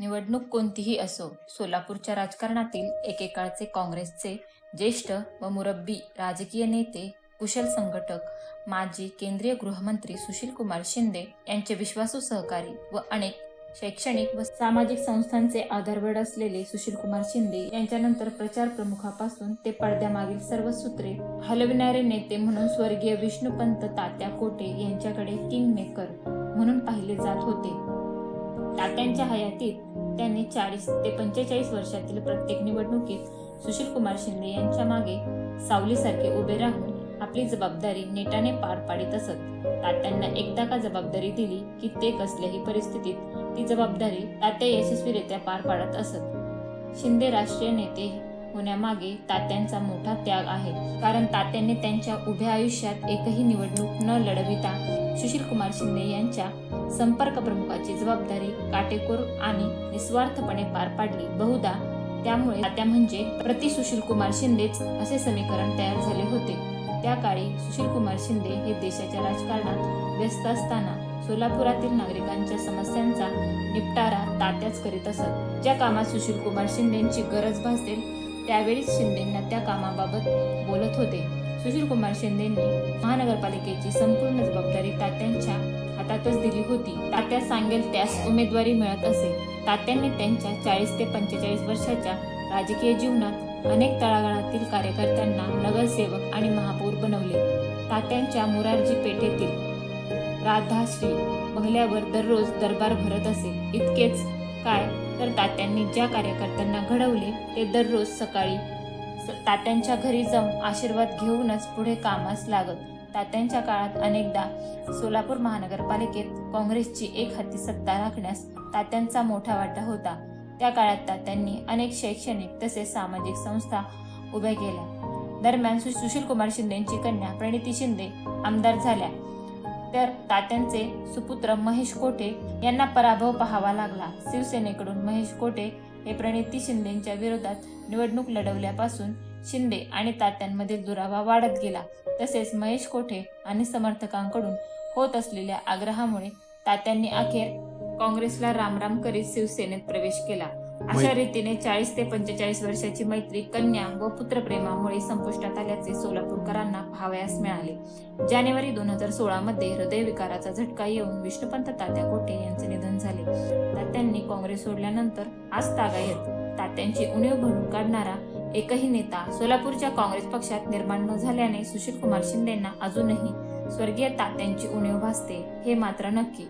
निवडणूक कोणतीही असो, सोलापूरच्या राजकारणातील एकेकाळचे काँग्रेसचे ज्येष्ठ व मुरब्बी राजकीय नेते, कुशल संघटक, माजी केंद्रीय गृहमंत्री सुशीलकुमार शिंदे यांचे विश्वासू सहकारी व अनेक शैक्षणिक व सामाजिक संस्थांचे आधारवड असलेले सुशीलकुमार शिंदे यांच्यानंतर प्रचार प्रमुखापासून ते पडद्यामागील सर्व सूत्रे हलविणारे नेते म्हणून स्वर्गीय विष्णुपंत तात्या कोटे यांच्याकडे किंगमेकर म्हणून पाहिले जात होते. तात्यांच्या हयातीत त्यांनी चाळीस ते पंचेचाळीस वर्षातील प्रत्येक निवडणुकीत सुशीलकुमार शिंदे यांच्या मागे सावलीसारखे उभे राहून आपली जबाबदारी नेटाने पार पाडित असत. तात्यांना एकदा का जबाबदारी दिली की ते कसल्याही परिस्थितीत ती जबाबदारी तात्या यशस्वीरित्या पार पाडत असत. शिंदे राष्ट्रीय नेते होण्यामागे तात्यांचा मोठा त्याग आहे. कारण तात्यांनी त्यांच्या उभ्या आयुष्यात एकही निवडणूक न लढविता सुशीलकुमार शिंदे यांच्या संपर्क प्रमुखाची जबाबदारी काटेकोर आणि निस्वार्थपणे पार पाडली. बहुधा त्यामुळे तात्या म्हणजे प्रति सुशीलकुमार शिंदेच असे समीकरण तयार झाले होते. त्या काळी सुशीलकुमार शिंदे हे देशाच्या राजकारणात व्यस्त असताना सोलापुरातील नागरिकांच्या समस्यांचा निपटारा तात्याच करीत असत. ज्या कामात सुशीलकुमार शिंदेची गरज भासेल त्यावेळीच शिंदेंना त्या कामाबाबत बोलत होते. सुशीलकुमार शिंदेंनी महानगरपालिकेची संपूर्ण जबाबदारी तात्यांच्या हातातच दिली होती. तात्या सांगेल त्यास उमेदवारी मिळत असे. तात्यांनी त्यांच्या चाळीस ते पंचेचाळीस वर्षाच्या राजकीय जीवनात अनेक तळागाळातील कार्यकर्त्यांना नगरसेवक आणि महापौर बनवले. तात्यांच्या मुरारजी पेठेतील राधाश्री बंगल्यावर दररोज दरबार भरत असे. इतकेच काय तर तात्यांनी ज्या कार्यकर्त्यांना घडवले ते दररोज सकाळी तात्यांच्या घरी जाऊन आशीर्वाद घेऊनच पुढे कामास लागत. तात्यांच्या काळात अनेकदा सोलापूर महानगरपालिकेत काँग्रेसची एकहाती सत्ता राखण्यास तात्यांचा मोठा वाटा होता. त्या काळात तात्यांनी अनेक शैक्षणिक तसेच सामाजिक संस्था उभ्या केल्या. दरम्यान सुशीलकुमार शिंदेंची कन्या प्रणिती शिंदे आमदार झाल्या तर तात्यांचे सुपुत्र महेश कोठे यांना पराभव पाहावा लागला. शिवसेनेकडून महेश कोठे हे प्रणिती शिंदेंच्या विरोधात निवडणूक लढवल्यापासून शिंदे आणि तात्यांमधील दुरावा वाढत गेला. तसेच महेश कोठे आणि समर्थकांकडून होत असलेल्या आग्रहामुळे तात्यांनी अखेर काँग्रेसला रामराम करीत शिवसेनेत प्रवेश केला. अशा रीतीने चाळीस ते पंचेचाळीस वर्षाची मैत्री कन्या व पुत्रप्रेमामुळे संपुष्टात आल्याचे सोलापूरकरांना पहावयास मिळाले. जानेवारी दोन हजार सोळा मध्ये हृदयविकाराचा झटका येऊन विष्णुपंत तात्या कोटे यांचे निधन झाले. तात्यांनी काँग्रेस सोडल्यानंतर आज तागायत तात्यांची उणीव भरून काढणारा एकही नेता सोलापूरच्या काँग्रेस पक्षात निर्माण न झाल्याने सुशीलकुमार शिंदेंना अजूनही स्वर्गीय तात्यांची उणीव भासते हे मात्र नक्की.